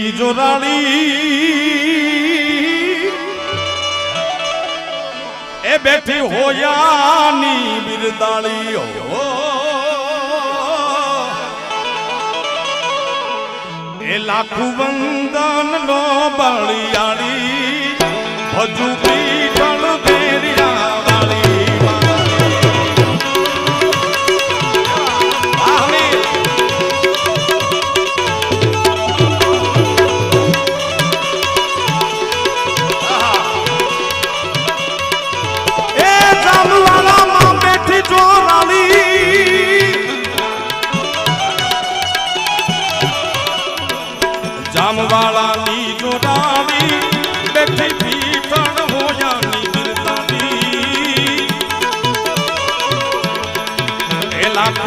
જોરાળી એ બેઠી હોયાની બિરદાળી. હો. એ લાખું વંદન નો બળિયાળી. હજુ પીઠળ જામવાળા ની જોડાવી બેઠી પીઠણ હોયાની બિરદાળી એ લાખ